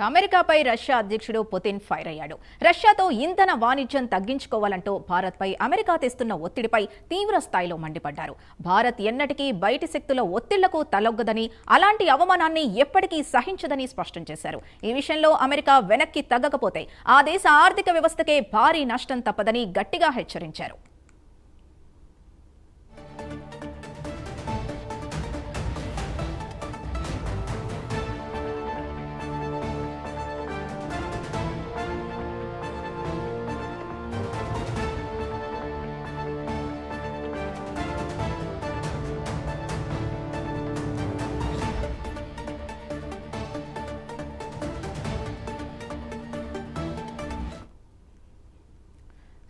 అమెరికాపై Russia అధ్యక్షుడు Putin fire అయ్యాడు. రష్యాతో ఇంధన వాణిజ్యం తగ్గించుకోవాలంటూ భారత్పై అమెరికా తెస్తున్న ఒత్తిడిపై తీవ్ర స్థాయిలో మండిపడ్డారు. భారత్ ఎన్నటికీ బయటి శక్తుల ఒత్తిళ్ళకు తలొగ్గదని అలాంటి అవమానాన్ని ఎప్పటికీ సహించదని స్పష్టం చేశారు. ఈ విషయంలో అమెరికా వెనక్కి తగ్గకపోతే ఆ దేశ ఆర్థిక వ్యవస్థకే భారీ నష్టం తప్పదని గట్టిగా హెచ్చరించారు.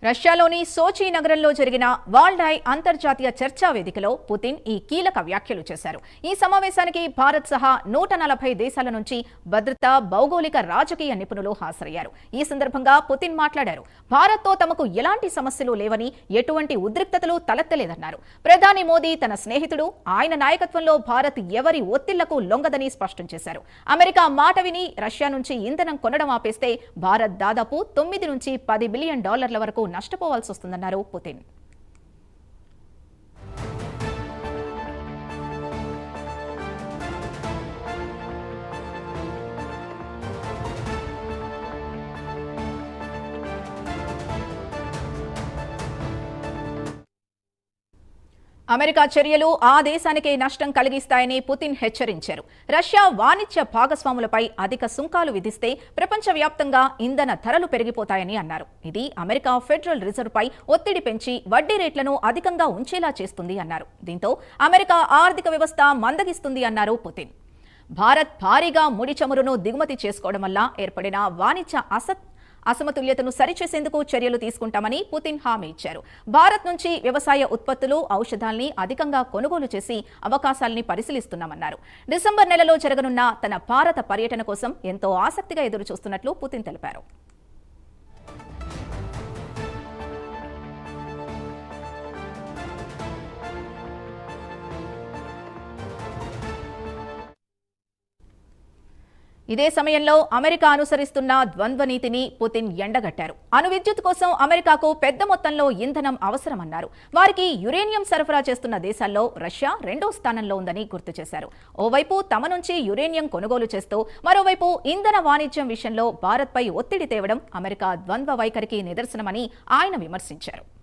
రష్యాలోని సోచీ నగరంలో జరిగిన వాల్డాయ్ అంతర్జాతీయ చర్చా వేదికలో పుతిన్ ఈ కీలక వ్యాఖ్యలు చేశారు. ఈ సమావేశానికి భారత్ సహా నూట నలభై దేశాల నుంచి భద్రత భౌగోళిక రాజకీయ నిపుణులు హాజరయ్యారు. ఈ సందర్భంగా పుతిన్ మాట్లాడారు. భారత్తో తమకు ఎలాంటి సమస్యలు లేవని ఎటువంటి ఉద్రిక్తతలు తలెత్తలేదన్నారు. ప్రధాని మోదీ తన స్నేహితుడు ఆయన నాయకత్వంలో భారత్ ఎవరి ఒత్తిళ్ళకు లొంగదని స్పష్టం చేశారు. అమెరికా మాట విని రష్యా నుంచి ఇంధనం కొనడం ఆపేస్తే భారత్ దాదాపు తొమ్మిది నుంచి పది బిలియన్ డాలర్ల వరకు నష్టపోవాల్సి వస్తుందన్నారు పుతిన్. అమెరికా చర్యలు ఆ దేశానికే నష్టం కలిగిస్తాయని పుతిన్ హెచ్చరించారు. రష్యా వాణిజ్య భాగస్వాములపై అధిక సుంకాలు విధిస్తే ప్రపంచవ్యాప్తంగా ఇంధన ధరలు పెరిగిపోతాయని అన్నారు. ఇది అమెరికా ఫెడరల్ రిజర్వ్పై ఒత్తిడి పెంచి వడ్డీ రేట్లను అధికంగా ఉంచేలా చేస్తుంది అన్నారు. దీంతో అమెరికా ఆర్థిక వ్యవస్థ మందగిస్తుంది అన్నారు పుతిన్. భారత్ భారీగా ముడి చమురును దిగుమతి చేసుకోవడం వల్ల ఏర్పడిన వాణిజ్య అసత్ అసమతుల్యతను సరిచేసేందుకు చర్యలు తీసుకుంటామని పుతిన్ హామీ ఇచ్చారు. భారత్ నుంచి వ్యవసాయ ఉత్పత్తులు ఔషధాల్ని అధికంగా కొనుగోలు చేసి అవకాశాల్ని పరిశీలిస్తున్నామన్నారు. డిసెంబర్ నెలలో జరగనున్న తన భారత పర్యటన కోసం ఎంతో ఆసక్తిగా ఎదురు చూస్తున్నట్లు పుతిన్ తెలిపారు. ఇదే సమయంలో అమెరికా అనుసరిస్తున్న ద్వంద్వ నీతిని పుతిన్ ఎండగట్టారు. అణు విద్యుత్ కోసం అమెరికాకు పెద్ద మొత్తంలో ఇంధనం అవసరమన్నారు. వారికి యురేనియం సరఫరా చేస్తున్న దేశాల్లో రష్యా రెండో స్థానంలో ఉందని గుర్తు చేశారు. ఓవైపు తమ నుంచి యురేనియం కొనుగోలు చేస్తూ మరోవైపు ఇంధన వాణిజ్యం విషయంలో భారత్పై ఒత్తిడి తేవడం అమెరికా ద్వంద్వ వైఖరికి నిదర్శనమని ఆయన విమర్శించారు.